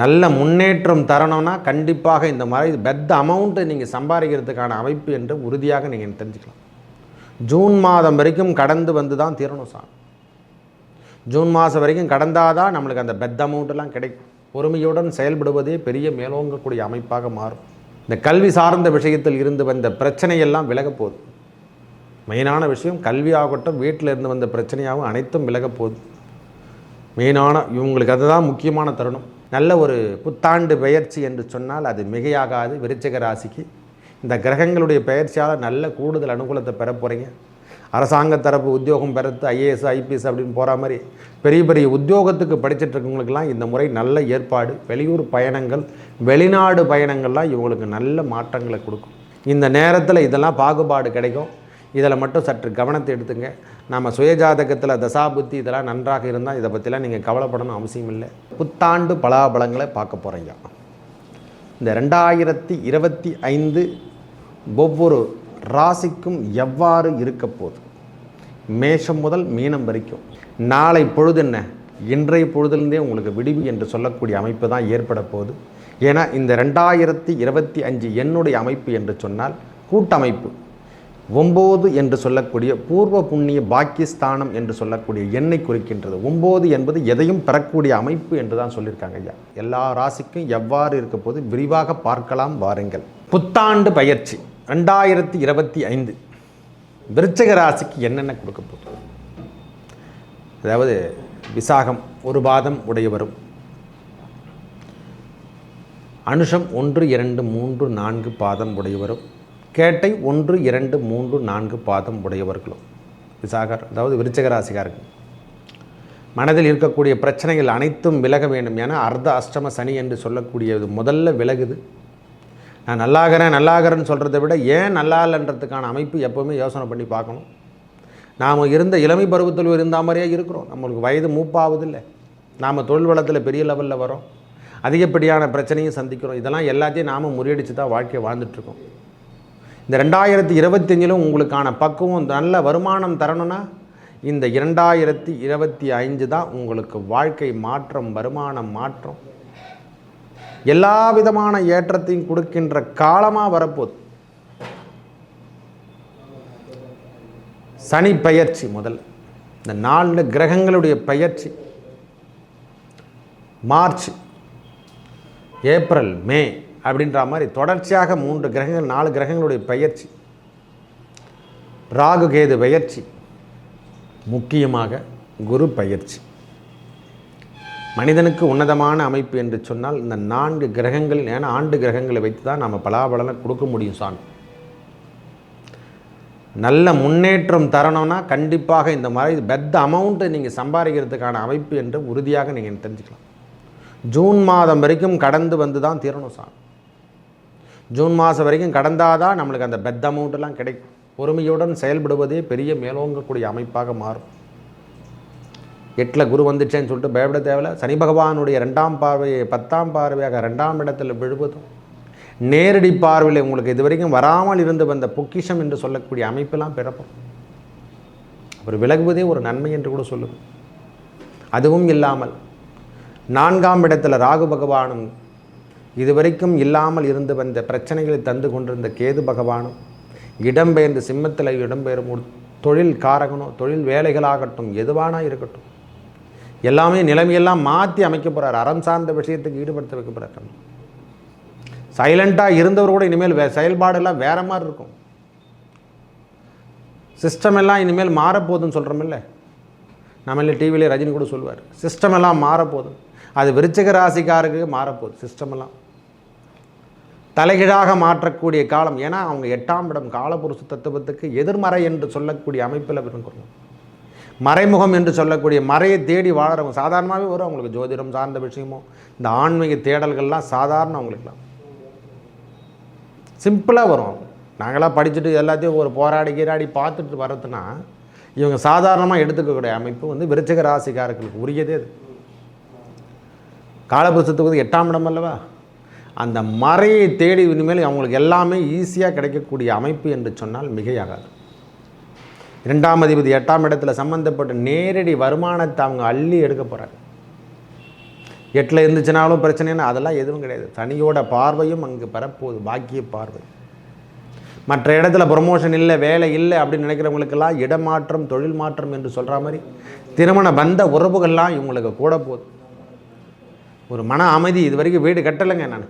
நல்ல முன்னேற்றம் தரணும்னா கண்டிப்பாக இந்த மாதிரி பெத்த அமௌண்ட்டை நீங்கள் சம்பாதிக்கிறதுக்கான அமைப்பு என்று உறுதியாக நீங்கள் தெரிஞ்சுக்கலாம். ஜூன் மாதம் வரைக்கும் கடந்து வந்து தான் தீரணும் சார். ஜூன் மாதம் வரைக்கும் கடந்தால் தான் நம்மளுக்கு அந்த பெத்த அமௌண்ட்டெல்லாம் கிடைக்கும். பொறுமையுடன் செயல்படுவதே பெரிய மேலோங்கக்கூடிய அமைப்பாக மாறும். இந்த கல்வி சார்ந்த விஷயத்தில் இருந்து வந்த பிரச்சனையெல்லாம் விலகப்போகுது மெயினான விஷயம் கல்வி ஆகட்டும் வீட்டில் இருந்து வந்த பிரச்சனையாகவும் அனைத்தும் விலகப்போகுது மெயினான இவங்களுக்கு அதுதான் முக்கியமான தருணம். நல்ல ஒரு புத்தாண்டு பெயர்ச்சி என்று சொன்னால் அது மிகையாகாது. விருச்சிக ராசிக்கு இந்த கிரகங்களுடைய பெயர்ச்சியால் நல்ல கூடுதல் அனுகூலத்தை பெற போகிறீங்க அரசாங்க தரப்பு உத்தியோகம் பெறத்து ஐஏஎஸ் ஐபிஎஸ் அப்படின்னு போகிற மாதிரி பெரிய பெரிய உத்தியோகத்துக்கு படிச்சுட்டு இருக்கவங்களுக்கெல்லாம் இந்த முறை நல்ல ஏற்பாடு வெளியூர் பயணங்கள் வெளிநாடு பயணங்கள்லாம் இவங்களுக்கு நல்ல மாற்றங்களை கொடுக்கும். இந்த நேரத்தில் இதெல்லாம் பாகுபாடு கிடைக்கும். இதில் மட்டும் சற்று கவனத்தை எடுத்துங்க. நம்ம சுயஜாதகத்தில் தசாபுத்தி இதெல்லாம் நன்றாக இருந்தால் இதை பற்றிலாம் நீங்கள் கவலைப்படணும் அவசியம் இல்லை. புத்தாண்டு பலாபலங்களை பார்க்க போகிறீங்க இந்த ரெண்டாயிரத்தி இருபத்தி ஐந்து ஒவ்வொரு ராசிக்கும் எவ்வாறு இருக்க போகுது? மேஷம் முதல் மீனம் வரைக்கும். நாளை பொழுது என்ன? இன்றைய பொழுதுலேருந்தே உங்களுக்கு விடிவு என்று சொல்லக்கூடிய அமைப்பு தான் ஏற்பட போகுது. ஏன்னா இந்த ரெண்டாயிரத்தி இருபத்தி அஞ்சு என்னுடைய அமைப்பு என்று சொன்னால் கூட்டமைப்பு. ஒம்பது என்று சொல்லக்கூடிய பூர்வ புண்ணிய பாக்கியஸ்தானம் என்று சொல்லக்கூடிய எண்ணை குறிக்கின்றது. ஒம்பது என்பது எதையும் பெறக்கூடிய அமைப்பு என்று தான் சொல்லியிருக்காங்க ஐயா. எல்லா ராசிக்கும் எவ்வாறு இருக்க போது விரிவாக பார்க்கலாம் வாருங்கள். புத்தாண்டு பயிற்சி ரெண்டாயிரத்தி இருபத்தி ஐந்து. விருச்சக ராசிக்கு என்னென்ன கொடுக்க போகுது? அதாவது விசாகம் ஒரு பாதம் உடையவரும். அனுஷம் ஒன்று இரண்டு மூன்று நான்கு பாதம் உடையவரும். கேட்டை ஒன்று இரண்டு மூன்று நான்கு பாதம் உடையவர்களும். விசாகர் அதாவது விருச்சகராசிகாருக்கு மனதில் இருக்கக்கூடிய பிரச்சனைகள் அனைத்தும் விலக வேண்டும். என அர்த்த அஷ்டம சனி என்று சொல்லக்கூடியது முதல்ல விலகுது. நான் நல்லாகிறேன் நல்லாகிறேன்னு சொல்கிறத விட ஏன் நல்லா இல்லைன்றதுக்கான அமைப்பு எப்போவுமே யோசனை பண்ணி பார்க்கணும். நாம் இருந்த இளமை பருவத்தில் இருந்த மாதிரியே இருக்கிறோம். நம்மளுக்கு வயது மூப்பாவதில்லை. நாம் தொழில் வளத்தில் பெரிய லெவலில் வரோம். அதிகப்படியான பிரச்சனையும் சந்திக்கிறோம். இதெல்லாம் எல்லாத்தையும் நாம் முறியடித்து தான் வாழ்க்கையை வாழ்ந்துட்டுருக்கோம் இந்த ரெண்டாயிரத்தி இருபத்தஞ்சிலும் உங்களுக்கான பக்குவம் நல்ல வருமானம் தரணும்னா இந்த இரண்டாயிரத்தி இருபத்தி ஐந்து தான் உங்களுக்கு வாழ்க்கை மாற்றம் வருமானம் மாற்றம். எல்லா விதமான ஏற்றத்தையும் கொடுக்கின்ற காலமாக வரப்போகுது. சனி பயிற்சி முதல். இந்த நாலு கிரகங்களுடைய பயிற்சி மார்ச் ஏப்ரல் மே. அப்படின்ற மாதிரி தொடர்ச்சியாக மூன்று கிரகங்கள் நாலு கிரகங்களுடைய பெயர்ச்சி. ராகு கேது பெயர்ச்சி. முக்கியமாக குரு பயிற்சி மனிதனுக்கு உன்னதமான அமைப்பு என்று சொன்னால் இந்த நான்கு கிரகங்கள் ஏன்னா ஆண்டு கிரகங்களை வைத்து தான் நம்ம பலாபலனை கொடுக்க முடியும் சாமி. நல்ல முன்னேற்றம் தரணும்னா கண்டிப்பாக இந்த மாதிரி பெத்த அமௌண்ட்டை நீங்கள் சம்பாதிக்கிறதுக்கான அமைப்பு என்று உறுதியாக நீங்கள் தெரிஞ்சுக்கலாம். ஜூன் மாதம் வரைக்கும் கடந்து வந்து தான் தீரணும் சாமி. ஜூன் மாதம் வரைக்கும் கடந்தால் தான் நம்மளுக்கு அந்த பெத் அமௌண்ட்டெல்லாம் கிடைக்கும் பொறுமையுடன் செயல்படுவதே பெரிய மேலோங்கக்கூடிய அமைப்பாக மாறும். எட்டில் குரு வந்துச்சேன்னு சொல்லிட்டு பயப்பட தேவையில்ல. சனி பகவானுடைய ரெண்டாம் பார்வையை பத்தாம் பார்வையாக ரெண்டாம் இடத்தில் விழுவதும் நேரடி பார்வையில் உங்களுக்கு இது வரைக்கும் வராமல் இருந்து வந்த பொக்கிஷம் என்று சொல்லக்கூடிய அமைப்பெல்லாம் பிறப்போம் அவர் விலகுவதே ஒரு நன்மை என்று கூட சொல்லுவோம். அதுவும் இல்லாமல் நான்காம் இடத்தில் ராகு பகவானும் இதுவரைக்கும் இல்லாமல் இருந்து வந்த பிரச்சனைகளை தந்து கொண்டிருந்த கேது பகவானும் இடம்பெயர்ந்து சிம்மத்தில் இடம்பெயரும் ஒரு தொழில் காரகனோ தொழில் வேலைகளாகட்டும் எதுவானா இருக்கட்டும். எல்லாமே நிலைமையெல்லாம் மாற்றி அமைக்க போகிறார் அறம் சார்ந்த விஷயத்துக்கு ஈடுபடுத்த வைக்க போகிறார் சைலண்ட்டாக இருந்தவர் கூட இனிமேல் வே செயல்பாடெல்லாம் வேற மாதிரி இருக்கும். சிஸ்டம் எல்லாம் இனிமேல் மாறப்போகுதுன்னு சொல்கிறோமில்ல நம்மள டிவிலே ரஜினி கூட சொல்லுவார். சிஸ்டம் எல்லாம் மாறப்போகுது. அது விருச்சிக ராசிக்காருக்கு மாறப்போகுது. சிஸ்டம் எல்லாம். தலைகீழாக மாற்றக்கூடிய காலம். ஏன்னா அவங்க எட்டாம் இடம் காலபுருஷ தத்துவத்துக்கு எதிர்மறை என்று சொல்லக்கூடிய அமைப்பில் இருக்கிறோம் மறைமுகம் என்று சொல்லக்கூடிய மறையை தேடி வாழறவங்க சாதாரணமாகவே வரும் அவங்களுக்கு ஜோதிடம் சார்ந்த விஷயமோ இந்த ஆன்மீக தேடல்கள்லாம் சாதாரண அவங்களுக்குலாம் சிம்பிளாக வரும். நாங்களாம் படிச்சுட்டு எல்லாத்தையும் ஒரு போராடி கீராடி பார்த்துட்டு வர்றதுனா இவங்க சாதாரணமாக எடுத்துக்கக்கூடிய அமைப்பு வந்து விருச்சிக ராசிக்காரர்களுக்கு உரியதே அது. காலபுருஷத்துக்கு எட்டாம் இடம் அல்லவா? அந்த மறையை தேடி இனிமேல் அவங்களுக்கு எல்லாமே ஈஸியாக கிடைக்கக்கூடிய அமைப்பு என்று சொன்னால் மிகையாகாது. இரண்டாம் அதிபதி எட்டாம் இடத்துல சம்பந்தப்பட்ட நேரடி வருமானத்தை அவங்க அள்ளி எடுக்க போகிறாங்க எட்டில் இருந்துச்சுனாலும் பிரச்சனைனா அதெல்லாம் எதுவும் கிடையாது. சனியோட பார்வையும் அங்கே பெறப்போகுது பாக்கிய பார்வை. மற்ற இடத்துல ப்ரொமோஷன் இல்லை வேலை இல்லை அப்படின்னு நினைக்கிறவங்களுக்கெல்லாம் இடமாற்றம் தொழில் மாற்றம் என்று சொல்கிற மாதிரி திருமண பந்த உறவுகள்லாம் இவங்களுக்கு கூட போகுது. ஒரு மன அமைதி இது வரைக்கும் வீடு கட்டலைங்க நான்.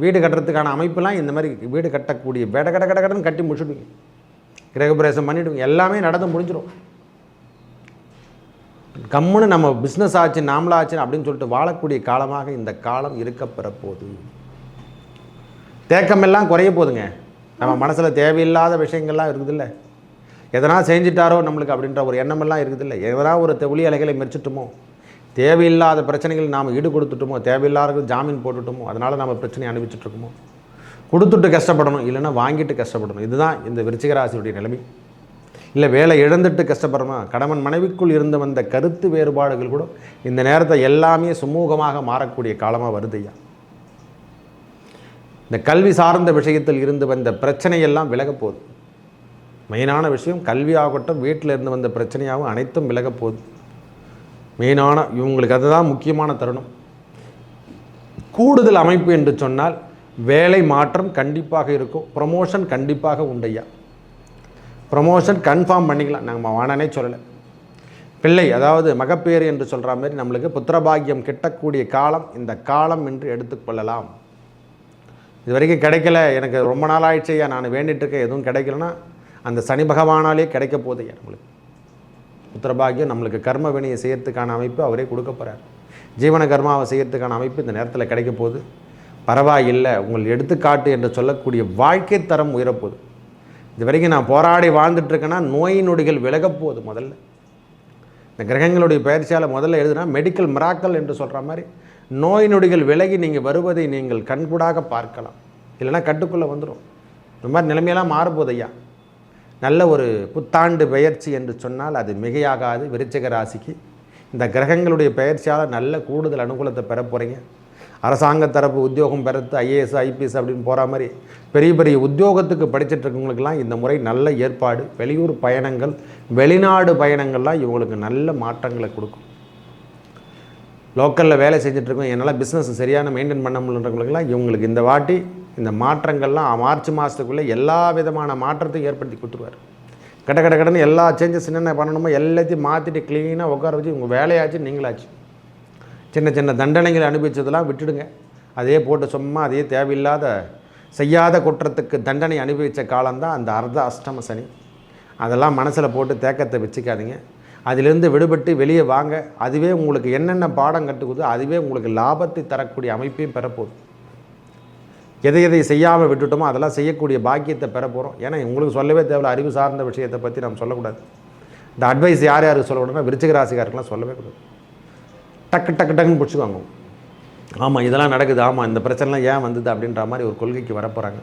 வீடு கட்டுறதுக்கான அமைப்பெல்லாம் இந்த மாதிரி வீடு கட்டக்கூடிய வேட கட கட கடன்னு கட்டி முடிச்சுடுங்க கிரகப்பிரவேசம் பண்ணிவிடுங்க எல்லாமே நடந்து முடிஞ்சிடும். கம்முன்னு நம்ம பிஸ்னஸ் ஆச்சு நாமளாச்சு அப்படின்னு சொல்லிட்டு வாழக்கூடிய காலமாக இந்த காலம் இருக்கப்பெற போகுது தேக்கமெல்லாம் குறைய போகுதுங்க நம்ம மனசில் தேவையில்லாத விஷயங்கள்லாம் இருக்குதுல்ல. எதனா செஞ்சிட்டாரோ நம்மளுக்கு அப்படின்ற ஒரு எண்ணமெல்லாம் இருக்குதுல்ல. எதனா ஒரு ஒளி அலைகளை மெரிச்சிட்டுமோ தேவையில்லாத பிரச்சனைகள் நாம் ஈடு கொடுத்துட்டோமோ தேவையில்லாதவர்கள் ஜாமீன் போட்டுட்டோமோ அதனால் நம்ம பிரச்சனையை அனுபவிச்சுட்ருக்கோமோ? கொடுத்துட்டு கஷ்டப்படணும் இல்லைன்னா வாங்கிட்டு கஷ்டப்படணும். இதுதான் இந்த விருச்சிகராசியுடைய நிலைமை. இல்லை வேலை இழந்துட்டு கஷ்டப்படுறோமா? கணவன் மனைவிக்குள் இருந்து வந்த கருத்து வேறுபாடுகள் கூட இந்த நேரத்தை எல்லாமே சுமூகமாக மாறக்கூடிய காலமாக வருதையா இந்த கல்வி சார்ந்த விஷயத்தில் இருந்து வந்த பிரச்சனையெல்லாம் விலகப்போகுது மெயினான விஷயம் கல்வியாகட்டும் வீட்டில் இருந்து வந்த பிரச்சனையாகவும் அனைத்தும் விலகப்போகுது மெயினான இவங்களுக்கு அதுதான் முக்கியமான தருணம். கூடுதல் அமைப்பு என்று சொன்னால் வேலை மாற்றம் கண்டிப்பாக இருக்கும் ப்ரொமோஷன் கண்டிப்பாக உண்டையா ப்ரொமோஷன் கன்ஃபார்ம் பண்ணிக்கலாம் நாங்கள் வானனே சொல்லலை. பிள்ளை அதாவது மகப்பேறு என்று சொல்கிற மாதிரி நம்மளுக்கு புத்திரபாகியம் கிட்டக்கூடிய காலம் இந்த காலம் என்று எடுத்துக்கொள்ளலாம் இது வரைக்கும் கிடைக்கல எனக்கு ரொம்ப நாள் ஆயிடுச்சையா நான் வேண்டிட்டு இருக்கேன் எதுவும் கிடைக்கலன்னா அந்த சனி பகவானாலே கிடைக்க போதையா நம்மளுக்கு. புத்திரபாகியம் நம்மளுக்கு கர்ம வினையை செய்யறதுக்கான அமைப்பு அவரே கொடுக்க போகிறார் ஜீவன கர்மாவை செய்யறதுக்கான அமைப்பு இந்த நேரத்தில் கிடைக்க போகுது. பரவாயில்லை உங்கள் எடுத்துக்காட்டு என்று சொல்லக்கூடிய வாழ்க்கை தரம் உயரப்போகுது. இது வரைக்கும் நான் போராடி வாழ்ந்துட்டுருக்கேன்னா நோய் நொடிகள் விலகப் போகுது முதல்ல. இந்த கிரகங்களுடைய பயிற்சியால் முதல்ல எழுதுனா மெடிக்கல் மிராக்கல் என்று சொல்கிற மாதிரி நோய் நொடிகள் விலகி நீங்கள் வருவதை நீங்கள் கண்கூடாக பார்க்கலாம். இல்லைன்னா கட்டுக்குள்ளே வந்துடும் இந்த மாதிரி நிலைமையெல்லாம் மாறப்போகுது ஐயா. நல்ல ஒரு புத்தாண்டு பெயர்ச்சி என்று சொன்னால் அது மிகையாகாது. விருச்சிக ராசிக்கு இந்த கிரகங்களுடைய பெயர்ச்சியால் நல்ல கூடுதல் அனுகூலத்தை பெற போகிறீங்க அரசாங்க தரப்பு உத்தியோகம் பெறத்து ஐஏஎஸ் ஐபிஎஸ் அப்படின்னு போகிற மாதிரி பெரிய பெரிய உத்தியோகத்துக்கு படிச்சுட்டு இருக்கவங்களுக்கெல்லாம் இந்த முறை நல்ல ஏற்பாடு. வெளியூர் பயணங்கள் வெளிநாடு பயணங்கள்லாம் இவங்களுக்கு நல்ல மாற்றங்களை கொடுக்கும். லோக்கலில் வேலை செஞ்சிட்ருக்கோம் என்னால் பிஸ்னஸ் சரியான மெயின்டைன் பண்ண முடியலன்றவங்களுக்குலாம் இவங்களுக்கு இந்த வாட்டி இந்த மாற்றங்கள்லாம் மார்ச் மாதத்துக்குள்ளே எல்லா விதமான மாற்றத்தையும் ஏற்படுத்தி கொடுத்துருவார். கட கட கடன்னு எல்லா சேஞ்சஸ் என்னென்ன பண்ணணுமோ எல்லாத்தையும் மாற்றிட்டு க்ளீனாக உட்கார வச்சு உங்கள் வேலையாச்சு நீங்களாச்சு. சின்ன சின்ன தண்டனைகளை அனுபவித்ததெல்லாம் விட்டுடுங்க. அதே போட்டு சும்மா அதே தேவையில்லாத செய்யாத குற்றத்துக்கு தண்டனை அனுபவித்த காலம்தான் அந்த அர்த்த அஷ்டம சனி. அதெல்லாம் மனசில் போட்டு தேக்கத்தை வச்சுக்காதீங்க. அதிலிருந்து விடுபட்டு வெளியே வாங்க. அதுவே உங்களுக்கு என்னென்ன பாடம் கற்றுக்குதோ அதுவே உங்களுக்கு லாபத்தை தரக்கூடிய அமைப்பையும் பெறப்போகுது. எதை எதை செய்யாமல் விட்டுட்டோமோ அதெல்லாம் செய்யக்கூடிய பாக்கியத்தை பெற போகிறோம் ஏன்னா உங்களுக்கு சொல்லவே தேவையில்ல அறிவு சார்ந்த விஷயத்தை பற்றி நம்ம சொல்லக்கூடாது. இந்த அட்வைஸ் யார் யாருக்கு சொல்லக்கூடாதுன்னா விருச்சிக ராசிக்காருக்கெல்லாம் சொல்லவே கூடாது. டக்கு டக்கு டக்குன்னு பிடிச்சிக்குவாங்க. ஆமாம் இதெல்லாம் நடக்குது. ஆமாம் இந்த பிரச்சனைலாம் ஏன் வந்தது அப்படின்ற மாதிரி ஒரு கொள்கைக்கு வரப்போகிறாங்க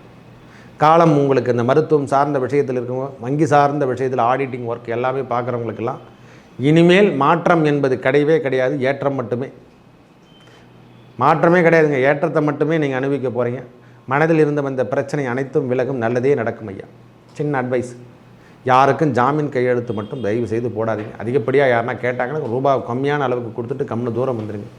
காலம் உங்களுக்கு இந்த மருத்துவம் சார்ந்த விஷயத்தில் இருக்கவங்க வங்கி சார்ந்த விஷயத்தில் ஆடிட்டிங் ஒர்க் எல்லாமே பார்க்குறவங்களுக்கெல்லாம் இனிமேல் மாற்றம் என்பது கிடையவே கிடையாது ஏற்றம் மட்டுமே. மாற்றமே கிடையாதுங்க ஏற்றத்தை மட்டுமே நீங்கள் அனுபவிக்க போகிறீங்க மனதில் இருந்து வந்த பிரச்சனை அனைத்தும் விலகும் நல்லதே நடக்கும் ஐயா. சின்ன அட்வைஸ் யாருக்கும் ஜாமீன் கையெழுத்து மட்டும் தயவு செய்து போடாதீங்க. அதிகப்படியாக யாருன்னா கேட்டாங்கன்னா ரூபாய் கம்மியான அளவுக்கு கொடுத்துட்டு கம்னு தூரம் வந்துடுங்க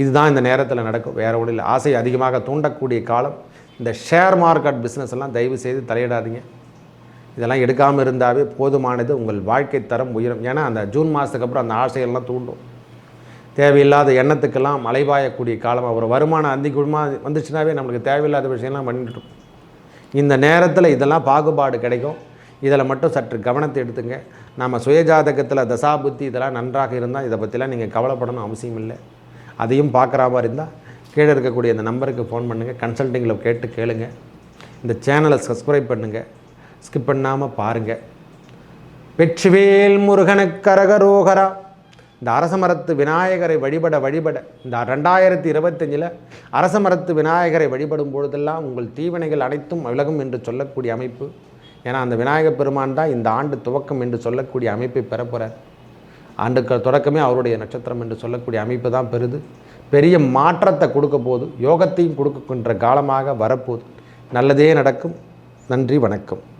இதுதான் இந்த நேரத்தில் நடக்கும். வேறு ஒன்றும் இல்லை. ஆசை அதிகமாக தூண்டக்கூடிய காலம். இந்த ஷேர் மார்க்கெட் பிஸ்னஸ் எல்லாம் தயவு செய்து தலையிடாதீங்க. இதெல்லாம் எடுக்காமல் இருந்தாவே போதுமானது உங்கள் வாழ்க்கை தரம் உயரும். ஏன்னா அந்த ஜூன் மாதத்துக்கு அப்புறம் அந்த ஆசையெல்லாம் தூண்டும். தேவையில்லாத எண்ணத்துக்கெல்லாம் மலைபாயக்கூடிய காலமாக ஒரு வருமானம் அதிகமாக வந்துச்சுனாவே நம்மளுக்கு தேவையில்லாத விஷயம்லாம் பண்ணிட்டு இந்த நேரத்தில் இதெல்லாம் பாகுபாடு கிடைக்கும். இதில் மட்டும் சற்று கவனத்தை எடுத்துங்க. நம்ம சுயஜாதகத்தில் தசாபுத்தி இதெல்லாம் நன்றாக இருந்தால் இதை பற்றிலாம் நீங்கள் கவலைப்படணும் அவசியம் இல்லை. அதையும் பார்க்குற மாதிரி இருந்தால் கீழே இருக்கக்கூடிய அந்த நம்பருக்கு ஃபோன் பண்ணுங்கள் கன்சல்ட்டிங்கில் கேட்டு கேளுங்கள் இந்த சேனலை சப்ஸ்கிரைப் பண்ணுங்கள் ஸ்கிப் பண்ணாமல் பாருங்கள் வெற்றிவேல் முருகனுக்கரகரோகரா இந்த அரசமரத்து விநாயகரை வழிபட வழிபட இந்த ரெண்டாயிரத்தி இருபத்தஞ்சில் அரசமரத்து விநாயகரை வழிபடும் பொழுதெல்லாம் உங்கள் தீவினைகள் அனைத்தும் விலகும் என்று சொல்லக்கூடிய அமைப்பு. ஏன்னா அந்த விநாயகப் பெருமான் தான் இந்த ஆண்டு துவக்கம் என்று சொல்லக்கூடிய அமைப்பை பெறப்போகிறார் ஆண்டுக்கு தொடக்கமே அவருடைய நட்சத்திரம் என்று சொல்லக்கூடிய அமைப்பு தான் பெறுது. பெரிய மாற்றத்தை கொடுக்க போது யோகத்தையும் கொடுக்கின்ற காலமாக வரப்போகுது. நல்லதே நடக்கும். நன்றி வணக்கம்.